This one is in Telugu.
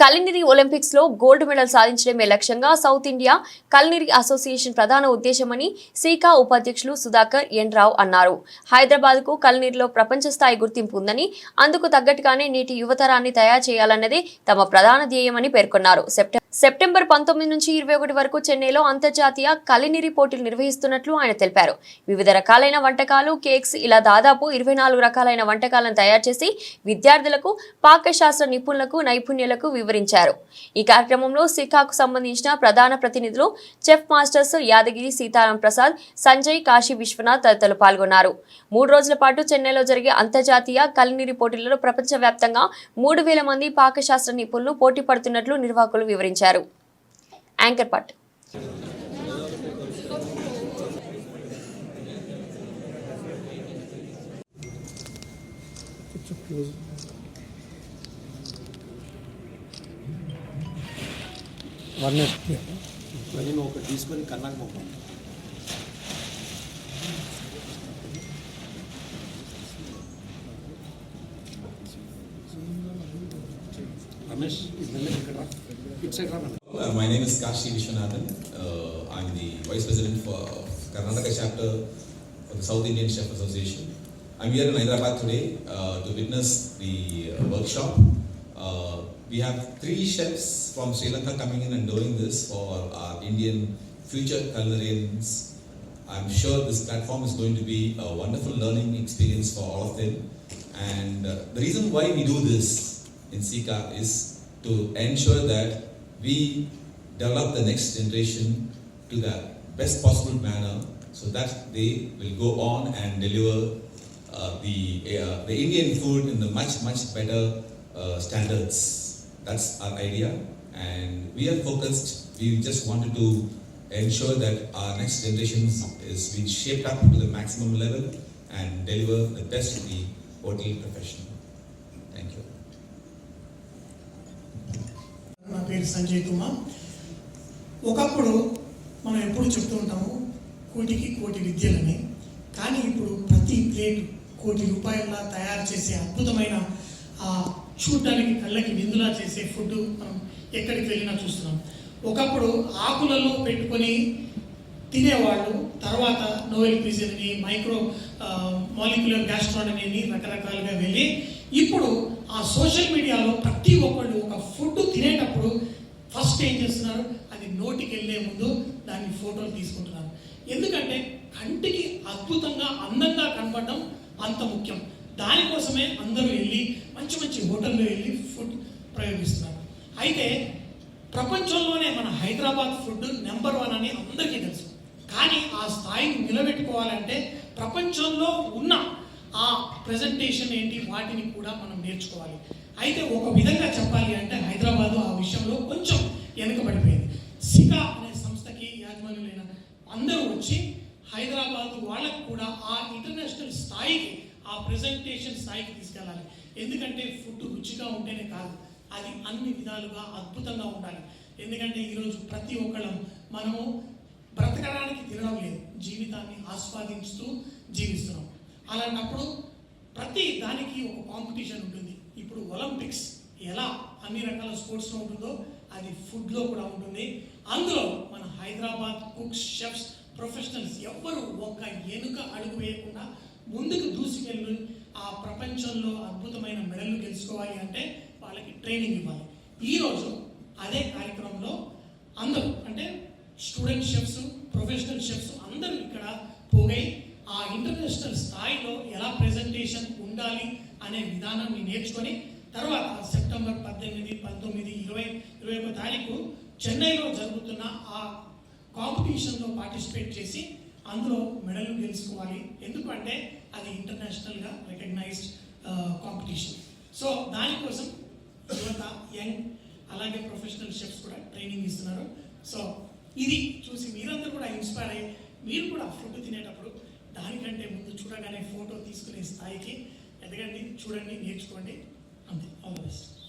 కలినిరి ఒలింపిక్స్లో గోల్డ్ మెడల్ సాధించడమే లక్ష్యంగా సౌత్ ఇండియా కలినిరి అసోసియేషన్ ప్రధాన ఉద్దేశమని సీకా ఉపాధ్యక్షులు సుధాకర్ ఎన్ రావు అన్నారు. హైదరాబాద్కు కలినిరిలో ప్రపంచ స్థాయి గుర్తింపు ఉందని అందుకు తగ్గట్టుగానే నేటి యువతరాన్ని తయారు చేయాలన్నదే తమ ప్రధాన ధ్యేయమని పేర్కొన్నారు. సెప్టెంబర్ సెప్టెంబర్ పంతొమ్మిది నుంచి ఇరవై ఒకటి వరకు చెన్నైలో అంతర్జాతీయ కలినిరి పోటీలు నిర్వహిస్తున్నట్లు ఆయన తెలిపారు. వివిధ రకాలైన వంటకాలు కేక్స్ ఇలా దాదాపు ఇరవై నాలుగు రకాలైన వంటకాలను తయారు చేసి విద్యార్థులకు పాకశాస్త్ర నిపుణులకు నైపుణ్యులకు వివరించారు. ఈ కార్యక్రమంలో సికాకు సంబంధించిన ప్రధాన ప్రతినిధులు చెఫ్ మాస్టర్స్ యాదగిరి సీతారాం ప్రసాద్ సంజయ్ కాశీ విశ్వనాథ్ తదితరులు పాల్గొన్నారు. మూడు రోజుల పాటు చెన్నైలో జరిగే అంతర్జాతీయ కలినిరి పోటీలలో ప్రపంచవ్యాప్తంగా మూడు వేల మంది పాకశాస్త్ర నిపుణులు పోటీ పడుతున్నట్లు నిర్వాహకులు వివరించారు. యాంకర్ పట్ వన్ మరి నువ్వు ఒకటి తీసుకొని కన్నాకు పంపం My name is Kashi Vishwanathan. Uh, I'm the Vice President for Karnataka chapter of the South Indian Chef Association. I'm here in Hyderabad today uh, to witness the uh, workshop. Uh, we have three chefs from Sri Lanka coming in and doing this for our Indian future culinarians. I'm sure this platform is going to be a wonderful learning experience for all of them. And uh, the reason why we do this in Sika is to ensure that we develop the next generation to the best possible manner so that they will go on and deliver uh, the, uh, the Indian food in the much, much better uh, standards. That's our idea. And we are focused, we just wanted to ensure that our next generation is being shaped up to the maximum level and deliver the best to the hotel profession. Thank you. పేరు సంజయ్ కుమార్. ఒకప్పుడు మనం ఎప్పుడు చెప్తూ ఉంటాము కోటికి కోటి విద్యలని. కానీ ఇప్పుడు ప్రతి ప్లేట్ కోటి రూపాయల తయారు చేసే అద్భుతమైన ఆ చూడటానికి కళ్ళకి విందులా చేసే ఫుడ్ మనం ఎక్కడికి వెళ్ళినా చూస్తున్నాం. ఒకప్పుడు ఆకులలో పెట్టుకొని తినేవాళ్ళు తర్వాత నోవెల్ క్విజిన్ని మైక్రో మాలిక్యులర్ గ్యాస్ట్రానమీని రకరకాలుగా వెళ్ళి ఇప్పుడు ఆ సోషల్ మీడియాలో ప్రతి ఒక్కళ్ళు ఫస్ట్ ఏం చేస్తున్నారు. అది నోటికి వెళ్ళే ముందు దాన్ని ఫోటోలు తీసుకుంటున్నారు. ఎందుకంటే కంటికి అద్భుతంగా అందంగా కనపడడం అంత ముఖ్యం. దానికోసమే అందరూ వెళ్ళి మంచి మంచి హోటల్లో వెళ్ళి ఫుడ్ ప్రయోగిస్తున్నారు. అయితే ప్రపంచంలోనే మన హైదరాబాద్ ఫుడ్ నెంబర్ వన్ అని అందరికీ తెలుసు. కానీ ఆ స్థాయిని నిలబెట్టుకోవాలంటే ప్రపంచంలో ఉన్న ఆ ప్రజెంటేషన్ ఏంటి వాటిని కూడా మనం నేర్చుకోవాలి. అయితే ఒక విధంగా చెప్పాలి అంటే హైదరాబాద్ ఆ విషయంలో కొంచెం వెనుకబడిపోయింది సికా అనే సంస్థకి యాజమాన్యులైన అందరూ వచ్చి హైదరాబాద్ వాళ్ళకు కూడా ఆ ఇంటర్నేషనల్ స్థాయికి ఆ ప్రజెంటేషన్ స్థాయికి తీసుకెళ్ళాలి. ఎందుకంటే ఫుడ్ రుచిగా ఉంటేనే కాదు అది అన్ని విధాలుగా అద్భుతంగా ఉండాలి. ఎందుకంటే ఈరోజు ప్రతి ఒక్కళ్ళం మనము బ్రతకడానికి తినడం లేదు జీవితాన్ని ఆస్వాదించుతూ జీవిస్తున్నాం. అలాంటప్పుడు ప్రతి దానికి ఒక కాంపిటీషన్ ఉంటుంది. ఇప్పుడు ఒలింపిక్స్ ఎలా అన్ని రకాల స్పోర్ట్స్లో ఉంటుందో అది ఫుడ్లో కూడా ఉంటుంది. అందులో మన హైదరాబాద్ కుక్స్ షెఫ్స్ ప్రొఫెషనల్స్ ఎవ్వరు ఒక్క ఎనుక అడుగు వేయకుండా ముందుకు దూసుకెళ్ళి ఆ ప్రపంచంలో అద్భుతమైన మెడల్ని గెలుచుకోవాలి అంటే వాళ్ళకి ట్రైనింగ్ ఇవ్వాలి. ఈరోజు అదే కార్యక్రమంలో అందరూ అంటే స్టూడెంట్ షెఫ్స్ ప్రొఫెషనల్ షెఫ్స్ అందరూ ఇక్కడ పోగై ఆ ఇంటర్నేషనల్ స్థాయిలో ఎలా ప్రెజెంటేషన్ ఉండాలి అనే విధానాన్ని నేర్చుకొని తర్వాత సెప్టెంబర్ పద్దెనిమిది పంతొమ్మిది ఇరవై ఇరవై ఒక తారీఖు చెన్నైలో జరుగుతున్న ఆ కాంపిటీషన్లో పార్టిసిపేట్ చేసి అందులో మెడల్ గెలుచుకోవాలి. ఎందుకంటే అది ఇంటర్నేషనల్గా రికగ్నైజ్డ్ కాంపిటీషన్. సో దానికోసం యువత యంగ్ అలాగే ప్రొఫెషనల్ షెఫ్స్ కూడా ట్రైనింగ్ ఇస్తున్నారు. సో ఇది చూసి మీరందరూ కూడా ఇన్స్పైర్ అయ్యి మీరు కూడా ఫుడ్ తినేటప్పుడు దానికంటే ముందు చూడగానే ఫోటో తీసుకునే స్థాయికి ఎదగండి చూడండి నేర్చుకోండి. and the others.